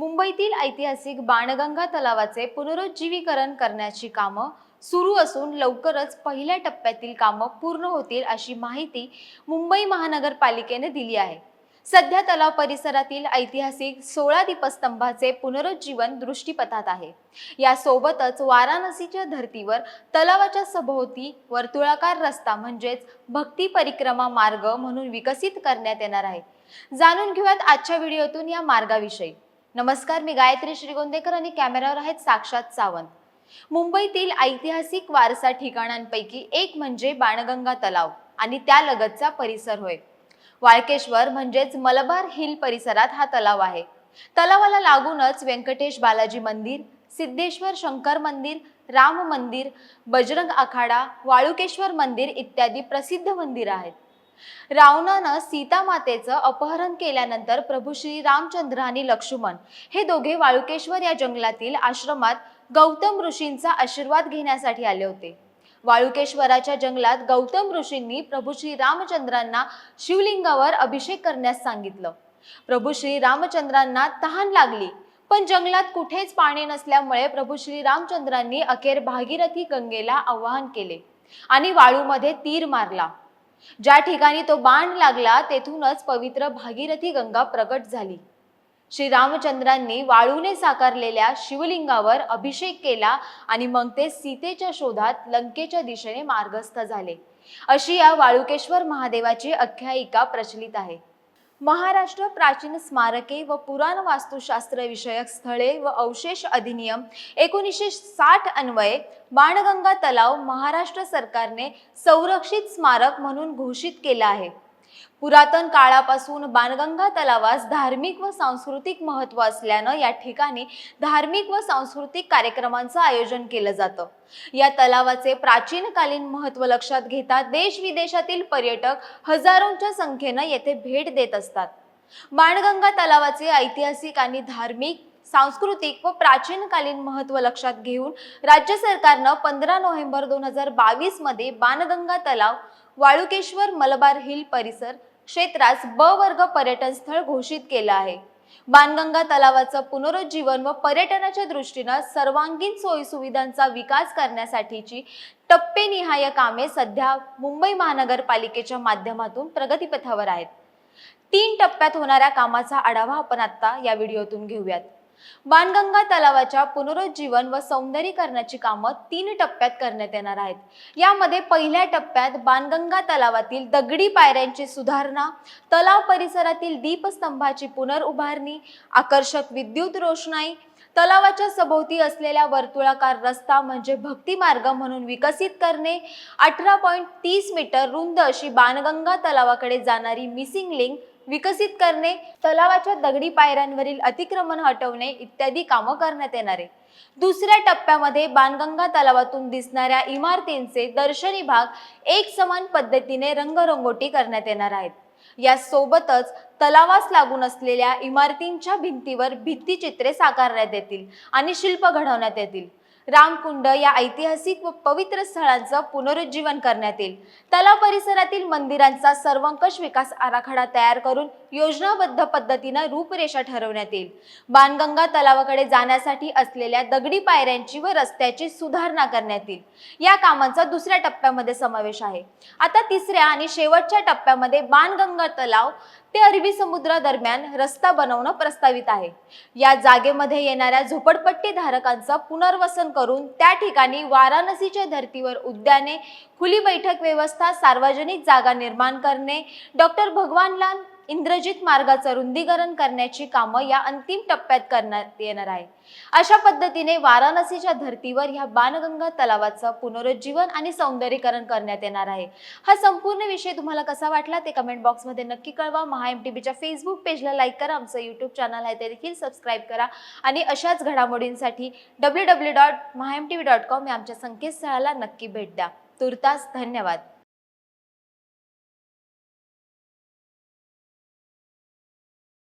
मुंबईतील ऐतिहासिक बाणगंगा तलावाचे पुनरुज्जीवीकरण करण्याची कामं सुरू असून लवकरच पहिल्या टप्प्यातील कामं पूर्ण होतील अशी माहिती मुंबई महानगरपालिकेने दिली आहे. सध्या तलाव परिसरातील ऐतिहासिक सोळा दीपस्तंभाचे पुनरुज्जीवन दृष्टीपथात आहे. यासोबतच वाराणसीच्या धर्तीवर तलावाच्या सभोवती वर्तुळाकार रस्ता म्हणजेच भक्ती परिक्रमा मार्ग म्हणून विकसित करण्यात येणार आहे. जाणून घेऊयात आजच्या व्हिडिओतून या मार्गाविषयी. नमस्कार मी गायत्री श्रीगोंदेकर आणि कॅमेऱ्यावर आहेत साक्षात सावंत. मुंबईतील ऐतिहासिक वारसा ठिकाणांपैकी एक म्हणजे बाणगंगा तलाव आणि त्यालगतचा परिसर होय. वाळकेश्वर म्हणजेच मलबार हिल परिसरात हा तलाव आहे. तलावाला लागूनच व्यंकटेश बालाजी मंदिर सिद्धेश्वर शंकर मंदिर राम मंदिर बजरंग आखाडा वाळुकेश्वर मंदिर इत्यादी प्रसिद्ध मंदिरं आहेत. रावणानं सीतामातेचं अपहरण केल्यानंतर प्रभू श्री रामचंद्र आणि लक्ष्मण हे दोघे वाळुकेश्वर या जंगलातील आश्रमात गौतम ऋषींचा आशीर्वाद घेण्यासाठी आले होते. वाळुकेश्वराच्या जंगलात गौतम ऋषींनी प्रभू श्री रामचंद्रांना शिवलिंगावर अभिषेक करण्यास सांगितलं. प्रभू श्री रामचंद्रांना तहान लागली पण जंगलात कुठेच पाणी नसल्यामुळे प्रभू श्री रामचंद्रांनी अखेर भागीरथी गंगेला आवाहन केले आणि वाळूमध्ये तीर मारला. ज्या ठिकाणी तो बाण लागला तेथूनच पवित्र भागीरथी गंगा प्रकट झाली. श्री रामचंद्रांनी वाळूने साकारलेल्या शिवलिंगावर अभिषेक केला आणि मग ते सीतेच्या शोधात लंकेच्या दिशेने मार्गस्थ झाले. अशी या वाळुकेश्वर महादेवाची आख्यायिका प्रचलित आहे. महाराष्ट्र प्राचीन स्मारके व पुराण वास्तुशास्त्र विषयक स्थळे व अवशेष अधिनियम एकोणीसशे साठ अन्वये बाणगंगा तलाव महाराष्ट्र सरकारने संरक्षित स्मारक म्हणून घोषित केला आहे. पुरातन काळापासून बाणगंगा तलावास धार्मिक व सांस्कृतिक महत्त्व असल्यानं या ठिकाणी धार्मिक व सांस्कृतिक कार्यक्रमांचं आयोजन केलं जातं. या तलावाचे प्राचीनकालीन महत्त्व लक्षात घेता देश विदेशातील पर्यटक हजारोंच्या संख्येनं येथे भेट देत असतात. बाणगंगा तलावाचे ऐतिहासिक आणि धार्मिक सांस्कृतिक व प्राचीनकालीन महत्त्व लक्षात घेऊन राज्य सरकारनं पंधरा नोव्हेंबर दोन हजार बावीसमध्ये बाणगंगा तलाव वाळुकेश्वर मलबार हिल परिसर क्षेत्रास ब वर्ग पर्यटन स्थळ घोषित केलं आहे. बाणगंगा तलावाचं पुनरुज्जीवन व पर्यटनाच्या दृष्टीनं सर्वांगीण सोयीसुविधांचा विकास करण्यासाठीची टप्पेनिहाय कामे सध्या मुंबई महानगरपालिकेच्या माध्यमातून प्रगतीपथावर आहेत. तीन टप्प्यात होणाऱ्या कामाचा आढावा आपण आत्ता या व्हिडिओतून घेऊयात. बाणगंगा तलावाच्या पुनरुज्जीवन व सौंदर्यीकरणाची कामं तीन टप्प्यात करण्यात येणार आहेत. यामध्ये पहिल्या टप्प्यात बाणगंगा तलावातील दगडी पायऱ्यांची सुधारणा तलाव परिसरातील दीपस्तंभाची पुनर्उभारणी आकर्षक विद्युत रोषणाई तलावाच्या सभोवती असलेल्या वर्तुळाकार रस्ता म्हणजे भक्ती मार्ग म्हणून विकसित करणे अठरा पॉईंट तीस मीटर रुंद अशी बाणगंगा तलावाकडे जाणारी मिसिंग लिंक विकसित करणे तलावाच्या दगडी पायऱ्यांवरील अतिक्रमण हटवणे इत्यादी कामं करण्यात येणार. आहे दुसऱ्या टप्प्यामध्ये बाणगंगा तलावातून दिसणाऱ्या इमारतींचे दर्शनी भाग एक समान पद्धतीने रंगरंगोटी करण्यात येणार आहेत. या सोबतच तलावास लागून असलेल्या इमारतींच्या भिंतीवर भित्तिचित्रे साकारण्यात येतील आणि शिल्प घडवण्यात येतील. रामकुंड या ऐतिहासिक व पवित्र स्थळांचं पुनरुज्जीवन करण्यात येईल. तलाव परिसरातील मंदिरांचा सर्वंकष विकास आराखडा तयार करून योजनाबद्ध पद्धतीनं रूपरेषा ठरवण्यात येईल. बाणगंगा तलावाकडे जाण्यासाठी असलेल्या दगडी पायऱ्यांची व रस्त्याची सुधारणा करण्यात येईल. या कामांचा दुसऱ्या टप्प्यामध्ये समावेश आहे. आता तिसऱ्या आणि शेवटच्या टप्प्यामध्ये बाणगंगा तलाव ते अरबी समुद्रादरम्यान रस्ता बनवणं प्रस्तावित आहे. या जागेमध्ये येणाऱ्या झोपडपट्टी धारकांचं पुनर्वसन करून त्या ठिकाणी वाराणसीच्या धर्तीवर उद्याने खुली बैठक व्यवस्था सार्वजनिक जागा निर्माण करणे डॉक्टर भगवानलाल इंद्रजित मार्गाचं रुंदीकरण करण्याची कामं या अंतिम टप्प्यात करण्यात येणार आहे. अशा पद्धतीने वाराणसीच्या धर्तीवर ह्या बाणगंगा तलावाचं पुनरुज्जीवन आणि सौंदर्यीकरण करण्यात येणार आहे. हा संपूर्ण विषय तुम्हाला कसा वाटला ते कमेंट बॉक्समध्ये नक्की कळवा. महा एम टी बीच्या फेसबुक पेजला लाईक करा. आमचं यूट्यूब चॅनल आहे ते देखील सबस्क्राईब करा. आणि अशाच घडामोडींसाठी W W dot Maha M T V dot com या आमच्या संकेतस्थळाला नक्की भेट द्या. तुर्तास धन्यवाद.